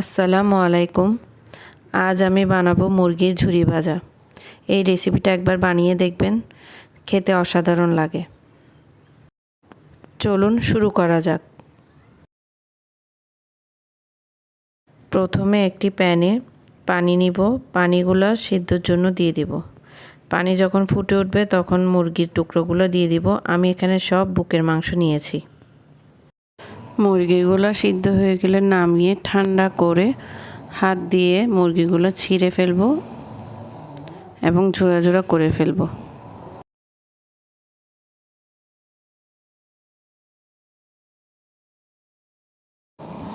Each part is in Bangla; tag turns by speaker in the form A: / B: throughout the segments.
A: আসসালামু আলাইকুম। আজ আমি বানাবো মুরগির ঝুরি ভাজা। এই রেসিপিটা একবার বানিয়ে দেখবেন, খেতে অসাধারণ লাগে। চলুন শুরু করা যাক। প্রথমে একটি প্যানে পানি নিব। পানিগুলো সিদ্ধর জন্য দিয়ে দিব। পানি যখন ফুটে উঠবে তখন মুরগির টুকরোগুলো দিয়ে দিব। আমি এখানে সব বুকের মাংস নিয়েছি। মুরগিগুলো সিদ্ধ হয়ে গেলে নামিয়ে ঠান্ডা করে হাত দিয়ে মুরগিগুলো ছিঁড়ে ফেলব এবং ঝোড়া ঝোড়া করে ফেলব।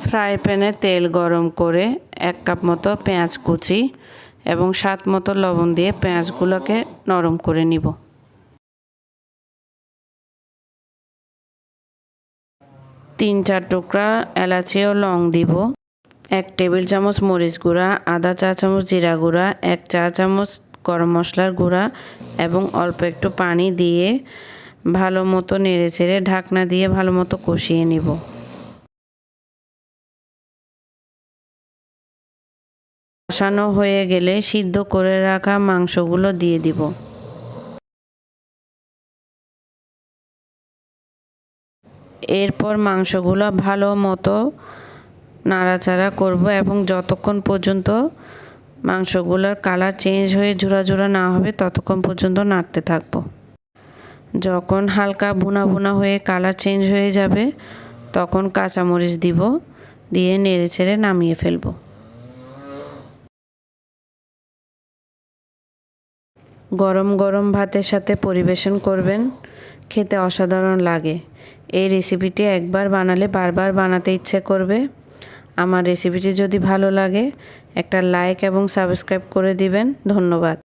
A: ফ্রাই প্যানে তেল গরম করে এক কাপ মতো পেঁয়াজ কুচি এবং স্বাদ মতো লবণ দিয়ে পেঁয়াজগুলোকে নরম করে নিব। তিন চার টুকরা এলাচি ও লং দিব। এক টেবিল চামচ মরিচ গুঁড়া, আধা চা চামচ জিরা গুঁড়া, এক চা চামচ গরম মশলার গুঁড়া এবং অল্প একটু পানি দিয়ে ভালো মতো নেড়ে চেড়ে ঢাকনা দিয়ে ভালো মতো কষিয়ে নিব। কষানো হয়ে গেলে সিদ্ধ করে রাখা মাংসগুলো দিয়ে দিব। এরপর মাংসগুলো ভালো মতো নাড়াচাড়া করব এবং যতক্ষণ পর্যন্ত মাংসগুলোর কালার চেঞ্জ হয়ে জোড়া জোড়া না হবে, ততক্ষণ পর্যন্ত নাড়তে থাকব। যখন হালকা বুনা বুনা হয়ে কালার চেঞ্জ হয়ে যাবে, তখন কাঁচামরিচ দিব দিয়ে নেড়ে ছেড়ে নামিয়ে ফেলব। গরম গরম ভাতের সাথে পরিবেশন করবেন। খেতে অসাধারণ লাগে। এই রেসিপিটি একবার বানালে বারবার বানাতে ইচ্ছে করবে। আমার রেসিপিটি যদি ভালো লাগে, একটা লাইক এবং সাবস্ক্রাইব করে দিবেন। ধন্যবাদ।